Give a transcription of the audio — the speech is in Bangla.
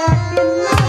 এক